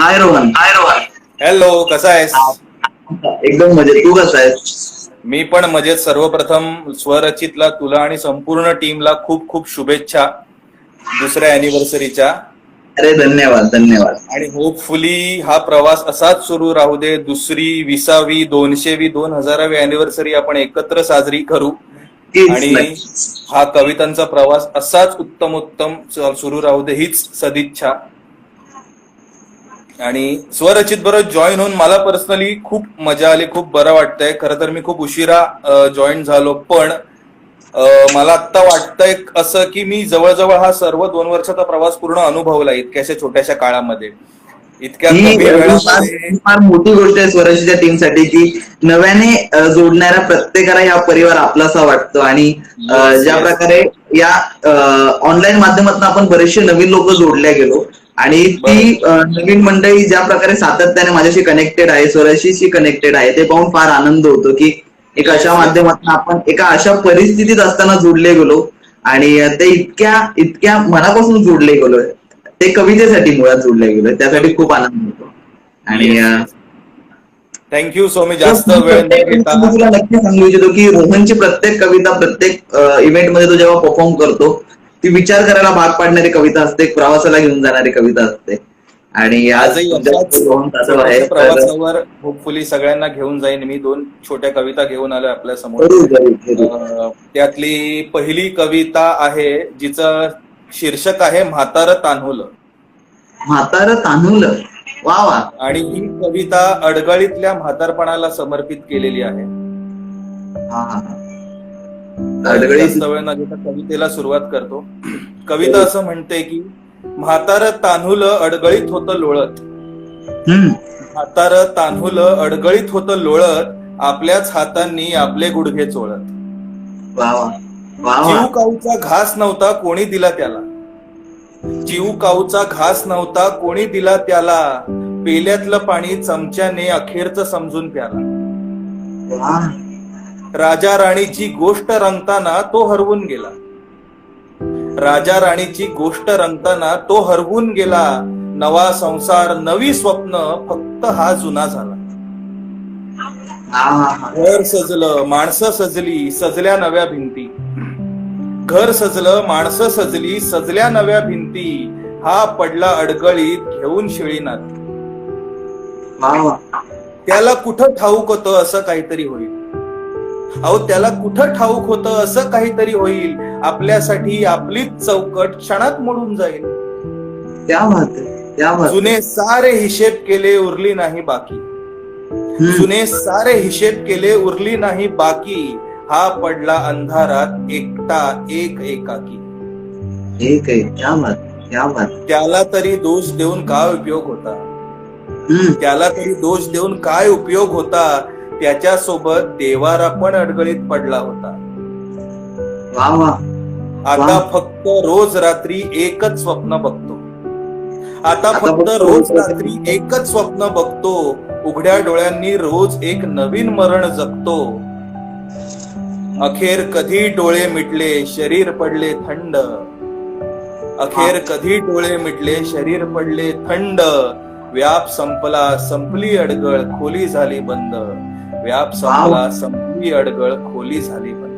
Hi Rohan hi Rohan hello कसा आहेस? एकदम मजेत. तू कसा आहेस? मी पण मजेत. सर्वप्रथम स्वरचितला तुला आणि संपूर्ण टीमला खूप खूप शुभेच्छा दुसऱ्या अॅनिव्हर्सरीच्या अरे धन्यवाद धन्यवाद. आणि होपफुली हा प्रवास असाच सुरू राहू दे. दुसरी विसावी दोनशेवी दोन हजारावी अॅनिव्हर्सरी आपण एकत्र साजरी करू. आणि. हा कवितांचा प्रवास असाच उत्तम उत्तम सुरू राहू दे. हीच सदिच्छा. आणि स्वरचित बरोबर जॉईन होऊन मला पर्सनली खूप मजा आली खूप बरं वाटतंय. खरं तर मी खूप उशिरा जॉईन झालो पण मला आता वाटतंय असं की मी जवळजवळ हा सर्व दोन वर्षाचा प्रवास पूर्ण अनुभवला इतक्याशा छोट्याशा काळामध्ये. इतक्या फार मोठी गोष्ट आहे स्वराज्याच्या टीमसाठी की नव्याने जोडणाऱ्या प्रत्येकाला हा परिवार आपलासा वाटतो. आणि ज्या. प्रकारे या ऑनलाईन माध्यमातून आपण बरेचसे नवीन लोक जोडल्या गेलो. आणि ती नवीन मंडळी ज्या प्रकारे सातत्याने माझ्याशी कनेक्टेड आहे स्वराशीशी कनेक्टेड आहे ते पाहून फार आनंद होतो की एक अशा माध्यमातून आपण एका अशा परिस्थितीत असताना जोडले गेलो आणि ते इतक्या इतक्या मनापासून जोडले गेलोय ते कवितेसाठी मुळात जोडले गेलोय त्यासाठी खूप आनंद होतो. आणि थँक्यू सो मी जास्त वेळ तुला नक्की सांगू इच्छितो की रोहनची प्रत्येक कविता प्रत्येक इव्हेंटमध्ये तो जेव्हा परफॉर्म करतो ती विचार करायला भाग पाडणारी कविता असते प्रवासाला घेऊन जाणारी कविता असते. आणि आज आजही प्रवासावर होपफुली सगळ्यांना घेऊन जाईन. मी दोन छोट्या कविता घेऊन आलोय आपल्यासमोर. त्यातली पहिली कविता आहे जिचं शीर्षक आहे म्हातार तान्हुल. म्हातार तान्हुल? वा वा. आणि ही कविता अडगळीतल्या म्हातारपणाला समर्पित केलेली आहे. हा हा. जास्त वेळ न घेता कवितेला सुरुवात करतो. कविता असं म्हणते की म्हातार तान्हुल अडगळीत होतं लोळत. म्हातार तान्हुल अडगळीत होतं लोळत आपल्याच हातांनी आपले गुडघे चोळत. जीव काऊचा घास नव्हता कोणी दिला त्याला? जीव काऊचा घास नव्हता कोणी दिला त्याला? पेल्यातलं पाणी चमच्याने अखेरच समजून प्याला. राजा राणीची गोष्ट रंगताना तो हरवून गेला. राजा राणीची गोष्ट रंगताना तो हरवून गेला. नवा संसार नवी स्वप्न फक्त हा जुना झाला. घर सजलं माणसं सजली सजल्या नव्या भिंती. घर सजलं माणसं सजली सजल्या नव्या भिंती. हा पडला अडगळीत घेऊन शिळीनात वा. त्याला कुठं ठाऊक होतं असं काहीतरी होईल. अहो त्याला कुठं ठाऊक होतं? असं काहीतरी होईल. आपल्यासाठी आपलीच चौकट क्षणात मोडून जाईल. जुने सारे हिशेब केले उरली नाही बाकी. जुने सारे हिशेब केले उरली नाही बाकी. हा पडला अंधारात एकटा एक एकाकी. एक आहे क्या बात क्या बात त्याला तरी दोष देऊन काय उपयोग होता? त्याला तरी दोष देऊन काय उपयोग होता? त्याच्या सोबत देवारा पण अडगळीत पडला होता. आता. फक्त रोज रात्री एकच स्वप्न बघतो. आता फक्त रोज रात्री एकच स्वप्न बघतो. उघड्या डोळ्यांनी रोज एक नवीन मरण जगतो. अखेर कधी डोळे मिटले शरीर पडले थंड. अखेर कधी डोळे मिटले शरीर पडले थंड. व्याप संपला संपली अडगळ खोली झाली बंद. व्याप संपला संपली अडगळ खोली झाली पण